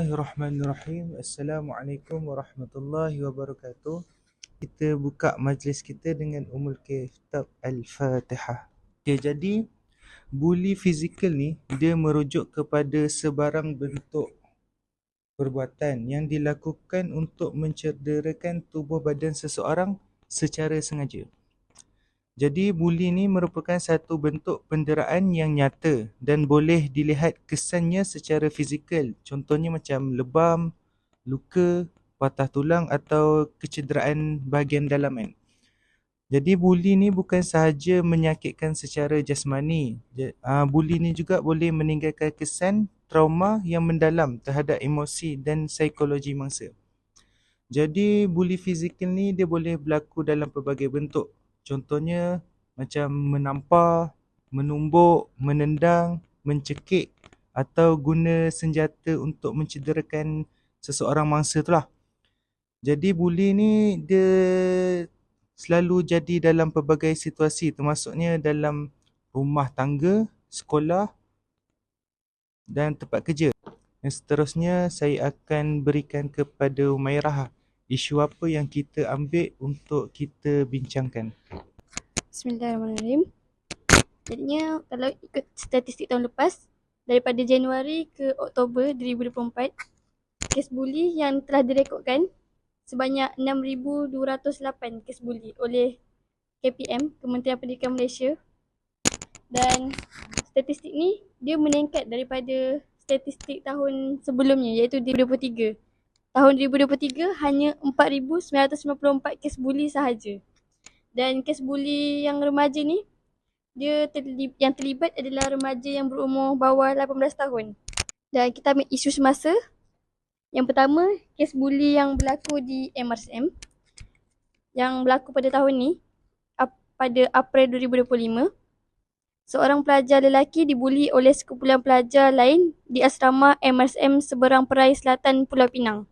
Bismillahirrahmanirrahim. Assalamualaikum warahmatullahi wabarakatuh. Kita buka majlis kita dengan umul kitab Al-Fatihah. Okay, jadi bully fizikal ni dia merujuk kepada sebarang bentuk perbuatan yang dilakukan untuk mencederakan tubuh badan seseorang secara sengaja. Jadi bully ni merupakan satu bentuk penderaan yang nyata dan boleh dilihat kesannya secara fizikal. Contohnya macam lebam, luka, patah tulang atau kecederaan bahagian dalam kan. Jadi bully ni bukan sahaja menyakitkan secara jasmani. Bully ni juga boleh meninggalkan kesan trauma yang mendalam terhadap emosi dan psikologi mangsa. Jadi bully fizikal ni dia boleh berlaku dalam pelbagai bentuk. Contohnya macam menampar, menumbuk, menendang, mencekik atau guna senjata untuk mencederakan seseorang mangsa tu lah. Jadi bully ni dia selalu jadi dalam pelbagai situasi termasuknya dalam rumah tangga, sekolah dan tempat kerja. Dan seterusnya saya akan berikan kepada Umairah isu apa yang kita ambil untuk kita bincangkan. Bismillahirrahmanirrahim. Jadinya kalau ikut statistik tahun lepas, daripada Januari ke Oktober 2024, kes buli yang telah direkodkan sebanyak 6,208 kes buli oleh KPM, Kementerian Pendidikan Malaysia. Dan statistik ni dia meningkat daripada statistik tahun sebelumnya iaitu 2023. Tahun 2023 hanya 4,994 kes buli sahaja. Dan kes buli yang remaja ni dia terlib, yang terlibat adalah remaja yang berumur bawah 18 tahun. Dan kita ambil isu semasa. Yang pertama, kes buli yang berlaku di MRSM yang berlaku pada tahun ni pada April 2025. Seorang pelajar lelaki dibuli oleh sekumpulan pelajar lain di asrama MRSM seberang perai selatan Pulau Pinang.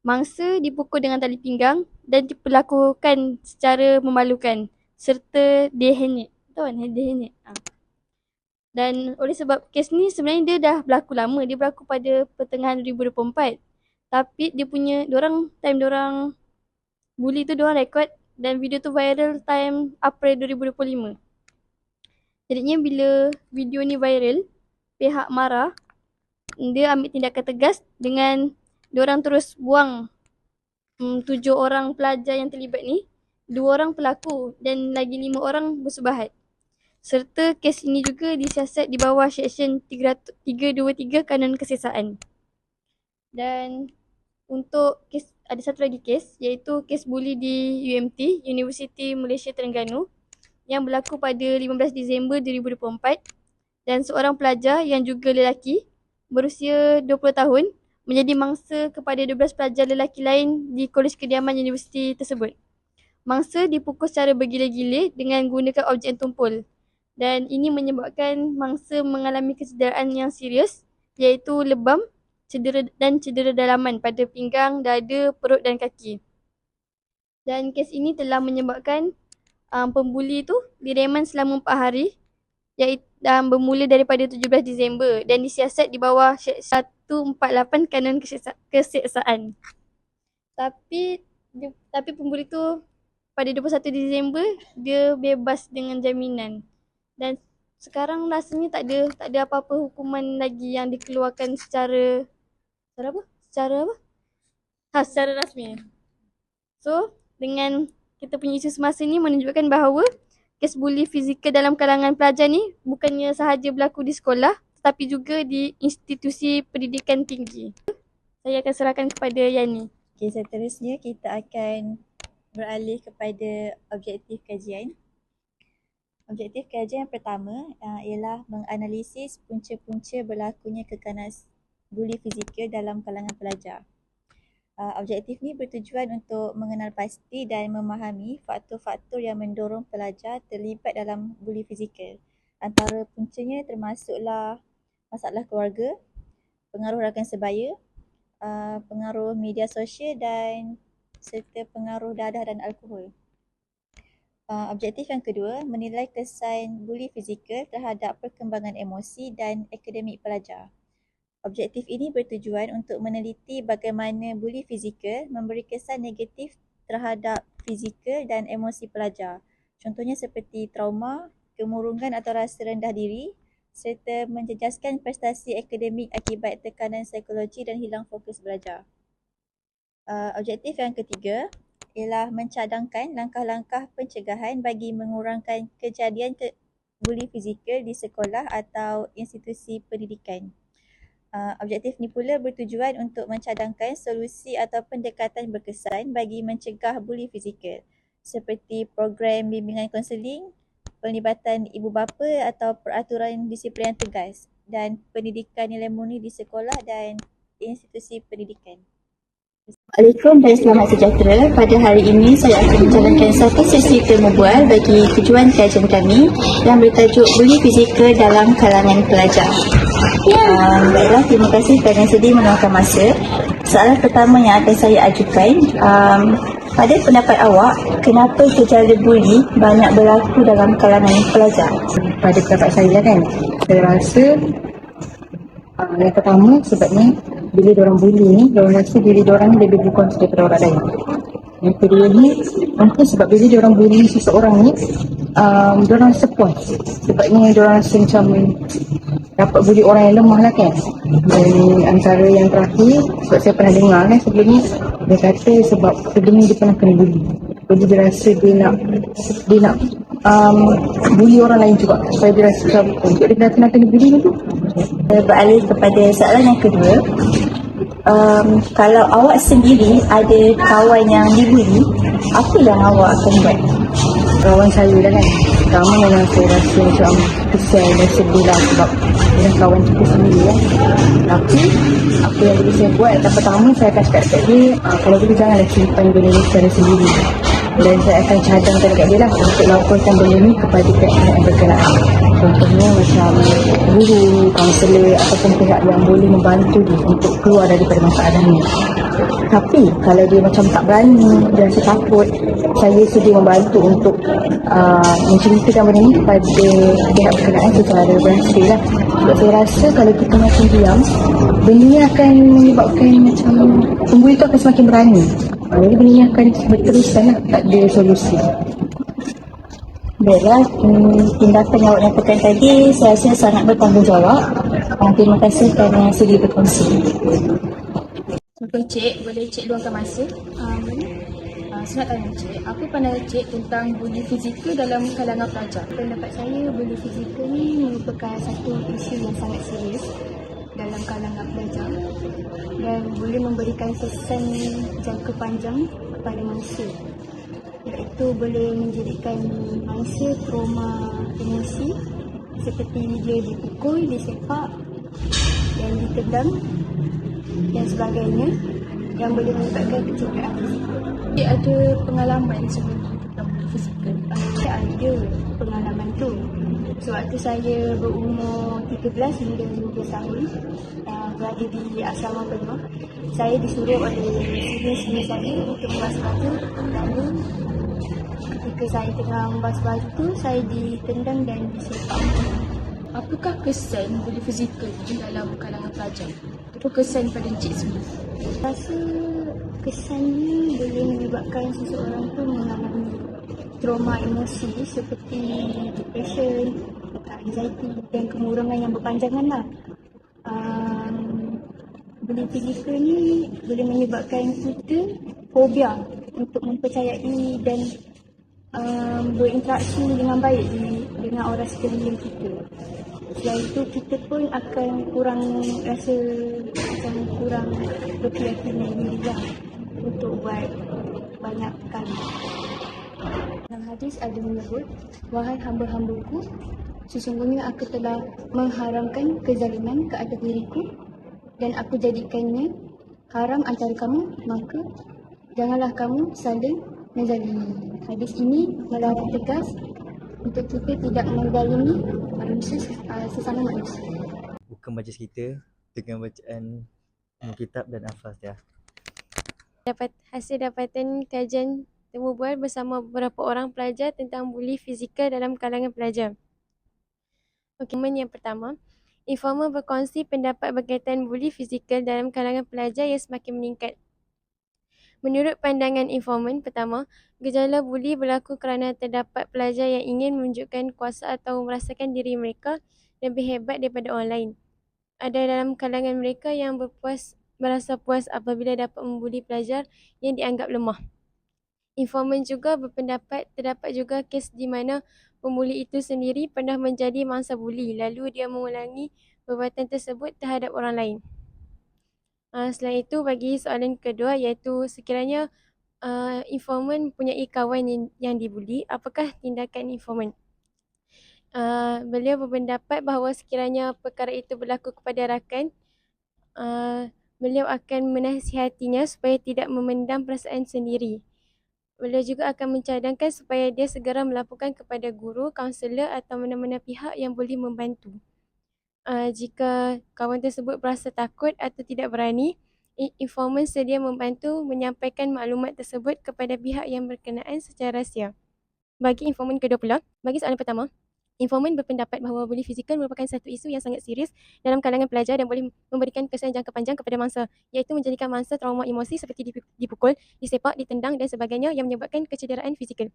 Mangsa dipukul dengan tali pinggang dan diperlakukan secara memalukan serta dihanyut. Tahu kan dihanyut? Ha. Dan oleh sebab kes ni sebenarnya dia dah berlaku lama. Dia berlaku pada pertengahan 2024. Tapi dia punya, orang time orang bully tu orang rekod dan video tu viral time April 2025. Jadinya bila video ni viral, pihak marah, dia ambil tindakan tegas dengan diorang terus buang hmm, tujuh orang pelajar yang terlibat ni. Dua orang pelaku dan lagi lima orang bersubahat. Serta kes ini juga disiasat di bawah Seksyen 323 Kanun Kesesaan. Dan untuk kes, ada satu lagi kes iaitu kes buli di UMT, Universiti Malaysia Terengganu yang berlaku pada 15 Disember 2024 dan seorang pelajar yang juga lelaki berusia 20 tahun menjadi mangsa kepada 12 pelajar lelaki lain di Kolej Kediaman Universiti tersebut. Mangsa dipukul secara bergila-gila dengan gunakan objek tumpul dan ini menyebabkan mangsa mengalami kecederaan yang serius iaitu lebam cedera dan cedera dalaman pada pinggang, dada, perut dan kaki. Dan kes ini telah menyebabkan um, pembuli tu direman selama 4 hari iaitu dan bermula daripada 17 Disember dan disiasat di bawah 148 Kanun Keseksaan. Tapi dia, tapi pembuli tu pada 21 Disember dia bebas dengan jaminan. Dan sekarang rasanya tak ada tak ada apa-apa hukuman lagi yang dikeluarkan secara secara apa? Secara apa? Ha, secara rasmi. So, dengan kita punya isu semasa ni menunjukkan bahawa kes buli fizikal dalam kalangan pelajar ni bukannya sahaja berlaku di sekolah tetapi juga di institusi pendidikan tinggi. Saya akan serahkan kepada Yani. Okay, seterusnya kita akan beralih kepada objektif kajian. Objektif kajian yang pertama uh, ialah menganalisis punca-punca berlakunya kekanas buli fizikal dalam kalangan pelajar. Uh, objektif ni bertujuan untuk mengenal pasti dan memahami faktor-faktor yang mendorong pelajar terlibat dalam buli fizikal. Antara puncanya termasuklah masalah keluarga, pengaruh rakan sebaya, uh, pengaruh media sosial dan serta pengaruh dadah dan alkohol. Uh, objektif yang kedua, menilai kesan buli fizikal terhadap perkembangan emosi dan akademik pelajar. Objektif ini bertujuan untuk meneliti bagaimana buli fizikal memberi kesan negatif terhadap fizikal dan emosi pelajar. Contohnya seperti trauma, kemurungan atau rasa rendah diri serta menjejaskan prestasi akademik akibat tekanan psikologi dan hilang fokus belajar. Uh, objektif yang ketiga ialah mencadangkan langkah-langkah pencegahan bagi mengurangkan kejadian ke buli fizikal di sekolah atau institusi pendidikan. Uh, objektif ni pula bertujuan untuk mencadangkan solusi atau pendekatan berkesan bagi mencegah buli fizikal seperti program bimbingan konseling, pelibatan ibu bapa atau peraturan disiplin yang tegas dan pendidikan nilai murni di sekolah dan institusi pendidikan. Assalamualaikum dan selamat sejahtera. Pada hari ini saya akan menjalankan satu sesi temu bual bagi tujuan kajian kami yang bertajuk Buli Fizikal dalam Kalangan Pelajar. Um, baiklah, terima kasih kerana sudi meluangkan masa. Soalan pertama yang akan saya ajukan, um, pada pendapat awak, kenapa gejala buli banyak berlaku dalam kalangan pelajar? pada pendapat saya kan saya rasa uh, yang pertama sebabnya bila diorang bully ni diorang rasa diri diorang lebih berkuasa daripada orang lain. Yang kedua ni mungkin sebab bila diorang bully seseorang ni um, diorang rasa puas. Sebabnya diorang rasa macam dapat bully orang yang lemah lah kan. Dan antara yang terakhir sebab saya pernah dengar kan sebelum ni dia kata sebab sebelum ni dia pernah kena bully jadi dia rasa dia nak dia nak um, bully orang lain juga supaya dia rasa macam untuk dia dah pernah kena bully ni tu Saya beralih kepada soalan yang kedua. Um, kalau awak sendiri ada kawan yang dibuli, apa yang awak akan buat? kawan saya dah kan pertama memang saya rasa macam kesal dan sedih lah sebab dengan kawan kita sendiri kan tapi apa yang boleh saya buat yang pertama saya akan cakap dekat dia uh, kalau boleh janganlah simpan benda ni secara sendiri dan saya akan cadangkan dekat dia lah untuk laporkan benda ni kepada pihak berkenaan contohnya macam guru, kaunselor ataupun pihak yang boleh membantu dia untuk keluar daripada masalah ni tapi kalau dia macam tak berani, dia rasa takut, saya sedia membantu untuk uh, menceritakan benda ni kepada pihak berkenaan secara berhasil lah. Sebab saya rasa kalau kita makin diam, benda ni akan menyebabkan macam pengguna itu akan semakin berani. Uh, jadi benda ni akan berterusan lah, tak ada solusi. Baiklah, hmm, tindakan yang awak nyatakan tadi saya rasa sangat bertanggungjawab. Uh, terima kasih kerana sudi berkongsi. Okey Cik, boleh Cik luangkan masa? Boleh? Uh, saya nak tanya Cik, apa pandangan Cik tentang buli fizikal dalam kalangan pelajar? Pendapat saya, buli fizikal ni merupakan satu isu yang sangat serius dalam kalangan pelajar dan boleh memberikan kesan jangka panjang kepada manusia iaitu boleh menjadikan manusia trauma emosi seperti dia dipukul, disepak dan ditendang dan sebagainya yang boleh menyebabkan kecederaan fizikal. Cik ada pengalaman sebelum tentang fizikal? Saya ada pengalaman tu. Sewaktu saya berumur 13 hingga 15 tahun uh, berada di asrama penuh, saya disuruh oleh senior-senior saya untuk membahas baju lalu ketika saya tengah membahas baju tu, saya ditendang dan disepak. Apakah kesan buli fizikal ni dalam kalangan pelajar? Apa kesan pada Cik sendiri? Rasa kesannya boleh menyebabkan seseorang tu mengalami trauma emosi seperti depression, anxiety dan kemurungan yang berpanjangan lah. Um, buli fizikal ni boleh menyebabkan kita fobia untuk mempercayai dan um, berinteraksi dengan baik dengan orang sekeliling kita. Selain itu kita pun akan kurang rasa macam kurang berkeyakinan diri lah untuk buat banyak kali. Dalam hadis ada menyebut, Wahai hamba-hambaku, sesungguhnya aku telah mengharamkan kezaliman ke atas diriku dan aku jadikannya haram antara kamu, maka janganlah kamu saling menzalimi. Hadis ini melarang tegas untuk kita tidak menzalimi manusia uh, sesama manusia. buka majlis kita dengan bacaan kitab dan Al-Fatihah. dapat hasil dapatan kajian temu bual bersama beberapa orang pelajar tentang buli fizikal dalam kalangan pelajar. Okey, yang pertama, Informer berkongsi pendapat berkaitan buli fizikal dalam kalangan pelajar yang semakin meningkat. Menurut pandangan informan, pertama, gejala buli berlaku kerana terdapat pelajar yang ingin menunjukkan kuasa atau merasakan diri mereka lebih hebat daripada orang lain. Ada dalam kalangan mereka yang berpuas merasa puas apabila dapat membuli pelajar yang dianggap lemah. Informan juga berpendapat terdapat juga kes di mana pembuli itu sendiri pernah menjadi mangsa buli lalu dia mengulangi perbuatan tersebut terhadap orang lain. Uh, selain itu bagi soalan kedua iaitu sekiranya uh, informan mempunyai kawan yang, yang dibuli, apakah tindakan informan? Uh, beliau berpendapat bahawa sekiranya perkara itu berlaku kepada rakan, uh, beliau akan menasihatinya supaya tidak memendam perasaan sendiri. Beliau juga akan mencadangkan supaya dia segera melaporkan kepada guru, kaunselor atau mana-mana pihak yang boleh membantu uh, jika kawan tersebut berasa takut atau tidak berani, informan sedia membantu menyampaikan maklumat tersebut kepada pihak yang berkenaan secara rahsia. Bagi informan kedua pula, bagi soalan pertama, informan berpendapat bahawa buli fizikal merupakan satu isu yang sangat serius dalam kalangan pelajar dan boleh memberikan kesan jangka panjang kepada mangsa, iaitu menjadikan mangsa trauma emosi seperti dipukul, disepak, ditendang dan sebagainya yang menyebabkan kecederaan fizikal.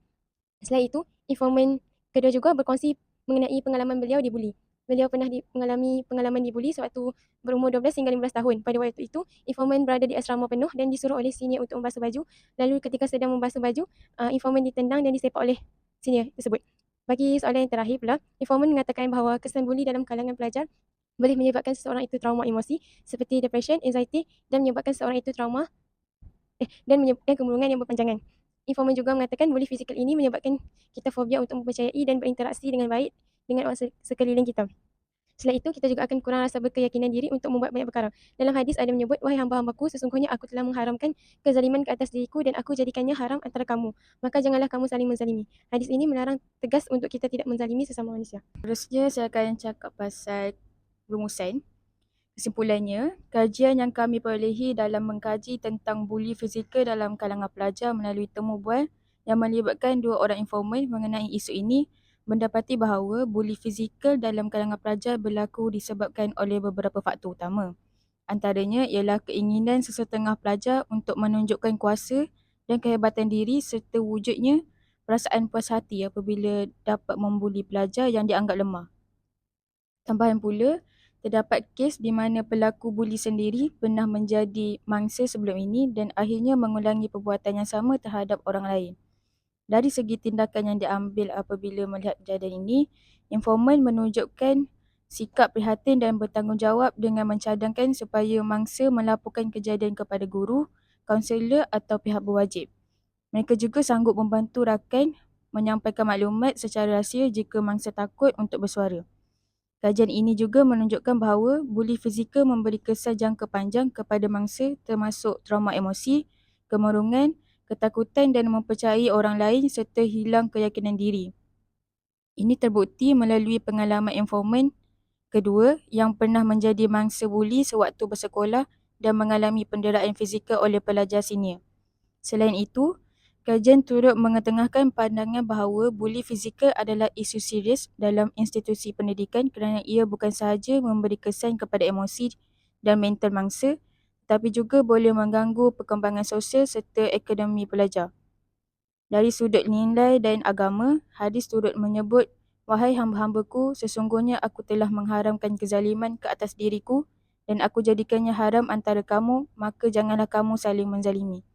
Selain itu, informan kedua juga berkongsi mengenai pengalaman beliau dibuli beliau pernah di, mengalami pengalaman dibuli sewaktu berumur 12 hingga 15 tahun. Pada waktu itu, informan berada di asrama penuh dan disuruh oleh senior untuk membasuh baju. Lalu ketika sedang membasuh baju, uh, informan ditendang dan disepak oleh senior tersebut. Bagi soalan yang terakhir pula, informan mengatakan bahawa kesan buli dalam kalangan pelajar boleh menyebabkan seseorang itu trauma emosi seperti depression, anxiety dan menyebabkan seseorang itu trauma eh, dan menyebabkan kemurungan yang berpanjangan. Informan juga mengatakan buli fizikal ini menyebabkan kita fobia untuk mempercayai dan berinteraksi dengan baik dengan orang sekeliling kita. Selain itu, kita juga akan kurang rasa berkeyakinan diri untuk membuat banyak perkara. Dalam hadis ada menyebut, Wahai hamba-hambaku, sesungguhnya aku telah mengharamkan kezaliman ke atas diriku dan aku jadikannya haram antara kamu. Maka janganlah kamu saling menzalimi. Hadis ini melarang tegas untuk kita tidak menzalimi sesama manusia. Terusnya saya akan cakap pasal rumusan. Kesimpulannya, kajian yang kami perolehi dalam mengkaji tentang buli fizikal dalam kalangan pelajar melalui temu bual yang melibatkan dua orang informan mengenai isu ini mendapati bahawa buli fizikal dalam kalangan pelajar berlaku disebabkan oleh beberapa faktor utama. Antaranya ialah keinginan sesetengah pelajar untuk menunjukkan kuasa dan kehebatan diri serta wujudnya perasaan puas hati apabila dapat membuli pelajar yang dianggap lemah. Tambahan pula, terdapat kes di mana pelaku buli sendiri pernah menjadi mangsa sebelum ini dan akhirnya mengulangi perbuatan yang sama terhadap orang lain. Dari segi tindakan yang diambil apabila melihat kejadian ini, informan menunjukkan sikap prihatin dan bertanggungjawab dengan mencadangkan supaya mangsa melaporkan kejadian kepada guru, kaunselor atau pihak berwajib. Mereka juga sanggup membantu rakan menyampaikan maklumat secara rahsia jika mangsa takut untuk bersuara. Kajian ini juga menunjukkan bahawa buli fizikal memberi kesan jangka panjang kepada mangsa termasuk trauma emosi, kemurungan, ketakutan dan mempercayai orang lain serta hilang keyakinan diri. Ini terbukti melalui pengalaman informan kedua yang pernah menjadi mangsa buli sewaktu bersekolah dan mengalami penderaan fizikal oleh pelajar senior. Selain itu, kajian turut mengetengahkan pandangan bahawa buli fizikal adalah isu serius dalam institusi pendidikan kerana ia bukan sahaja memberi kesan kepada emosi dan mental mangsa tapi juga boleh mengganggu perkembangan sosial serta akademi pelajar. Dari sudut nilai dan agama, hadis turut menyebut, Wahai hamba-hambaku, sesungguhnya aku telah mengharamkan kezaliman ke atas diriku dan aku jadikannya haram antara kamu, maka janganlah kamu saling menzalimi.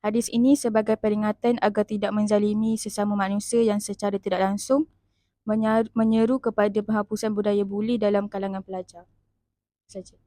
Hadis ini sebagai peringatan agar tidak menzalimi sesama manusia yang secara tidak langsung menyeru kepada penghapusan budaya buli dalam kalangan pelajar. 再见。